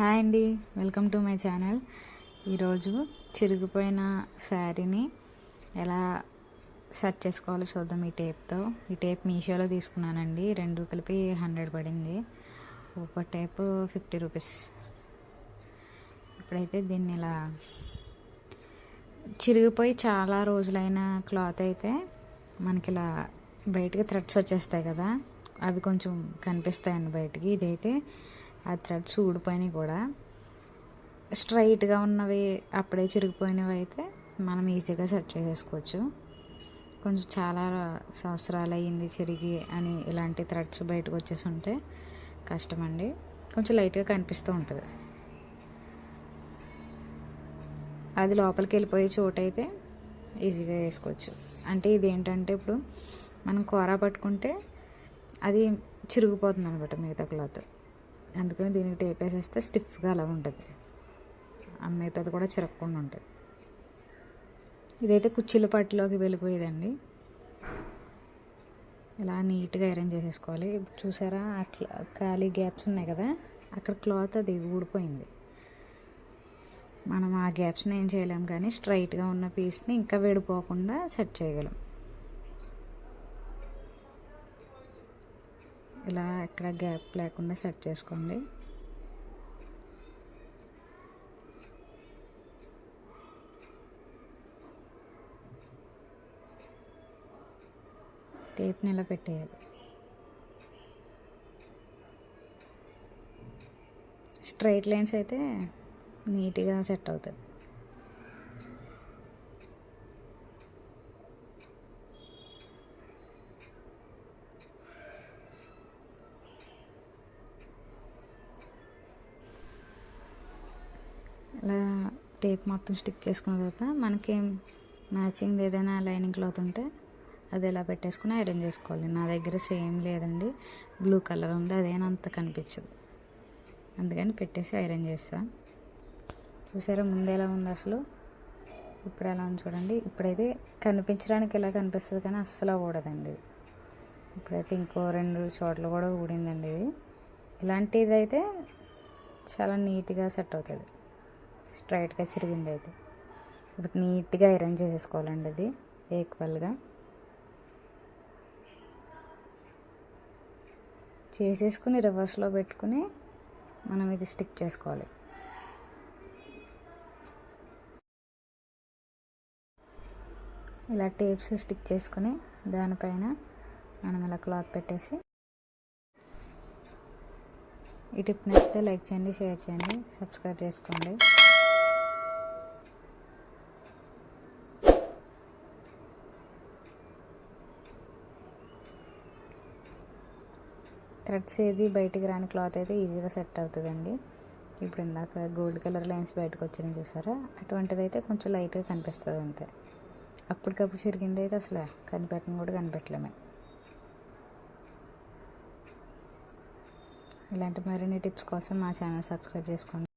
Hi అండి. Welcome to my channel. ఈరోజు చిరిగిపోయిన శారీని ఎలా సెట్ చేసుకోవాలో చూద్దాం ఈ టేప్తో. ఈ టేప్ మీషోలో తీసుకున్నానండి. రెండు కలిపి హండ్రెడ్ పడింది. ఒక టేప్ ఫిఫ్టీ రూపీస్. ఇప్పుడైతే దీన్ని ఇలా చిరిగిపోయి చాలా రోజులైన క్లాత్ అయితే మనకి ఇలా బయటకి థ్రెడ్స్ వచ్చేస్తాయి కదా అవి కొంచెం కనిపిస్తాయండి బయటికి. ఇదైతే ఆ థ్రెడ్స్ ఊడిపోయినాయి కూడా. స్ట్రైట్గా ఉన్నవి అప్పుడే చిరిగిపోయినవి అయితే మనం ఈజీగా సెట్ చేసేసుకోవచ్చు. కొంచెం చాలా సంవత్సరాలు అయ్యింది చిరిగి అని ఇలాంటి థ్రెడ్స్ బయటకు వచ్చేసి ఉంటే కష్టమండి. కొంచెం లైట్గా కనిపిస్తూ ఉంటుంది. అది లోపలికి వెళ్ళిపోయే చోటు అయితే ఈజీగా వేసుకోవచ్చు. అంటే ఇది ఏంటంటే ఇప్పుడు మనం కూర పట్టుకుంటే అది చిరిగిపోతుంది అనమాట మిగతా క్లాత్. అందుకని దీనికి టేప్ వేసేస్తే స్టిఫ్గా అలా ఉంటుంది. ఆ మిగతాది కూడా చిరక్కుండా ఉంటుంది. ఇదైతే కుర్చీల పట్టులోకి వెళ్ళిపోయేదండి. ఇలా నీట్గా అరేంజ్ చేసేసుకోవాలి. ఇప్పుడు చూసారా? అట్లా ఖాళీ గ్యాప్స్ ఉన్నాయి కదా? అక్కడ క్లాత్ అది ఊడిపోయింది. మనం ఆ గ్యాప్స్ని ఏం చేయలేం కానీ స్ట్రైట్గా ఉన్న పీస్ని ఇంకా విడిపోకుండా సెట్ చేయగలం. ఇలా ఎక్కడ గ్యాప్ లేకుండా సెట్ చేసుకోండి. టేప్ని ఇలా పెట్టేయాలి. స్ట్రైట్ లైన్స్ అయితే నీట్గా సెట్ అవుతుంది ఇలా టేప్ మొత్తం స్టిక్ చేసుకున్న తర్వాత మనకి మ్యాచింగ్ ఏదైనా లైనింగ్ క్లాత్ ఉంటే అది ఇలా పెట్టేసుకుని ఐరన్ చేసుకోవాలి. నా దగ్గర సేమ్ లేదండి. బ్లూ కలర్ ఉంది అదేనంత కనిపించదు. అందుకని పెట్టేసి ఐరన్ చేస్తా. చూసారా ముందు ఎలా ఉంది అసలు? ఇప్పుడు ఎలా ఉంది చూడండి. ఇప్పుడైతే కనిపించడానికి ఎలా కనిపిస్తుంది కానీ అస్సలు ఊడదండి. ఇది ఇప్పుడైతే ఇంకో రెండు చోట్ల కూడా ఊడిందండి ఇది. ఇలాంటిది అయితే చాలా నీట్గా సెట్ అవుతుంది. స్ట్రైట్గా చిరిగింది అయితే. ఇప్పుడు నీట్గా ఐరన్ చేసేసుకోవాలండి అది ఈక్వల్గా చేసేసుకుని రివర్స్లో పెట్టుకుని మనం ఇది స్టిక్ చేసుకోవాలి. ఇలా టేప్స్ స్టిక్ చేసుకుని దానిపైన మనం ఇలా క్లాత్ పెట్టేసి ఈ టిప్ నచ్చితే లైక్ చేయండి షేర్ చేయండి సబ్స్క్రైబ్ చేసుకోండి. థ్రెడ్స్ ఏది బయటికి రాని క్లాత్ అయితే ఈజీగా సెట్ అవుతుందండి. ఇప్పుడు ఇందాక గోల్డ్ కలర్ లైన్స్ బయటకు వచ్చినాయి చూసారా? అటువంటిది అయితే కొంచెం లైట్గా కనిపిస్తుంది అంతే. అప్పటికప్పుడు చిరిగింది అయితే అసలు కనిపెట్టడం కూడా కనిపెట్టలేమే. ఇలాంటి మరిన్ని టిప్స్ కోసం మా ఛానల్ సబ్స్క్రైబ్ చేసుకోండి.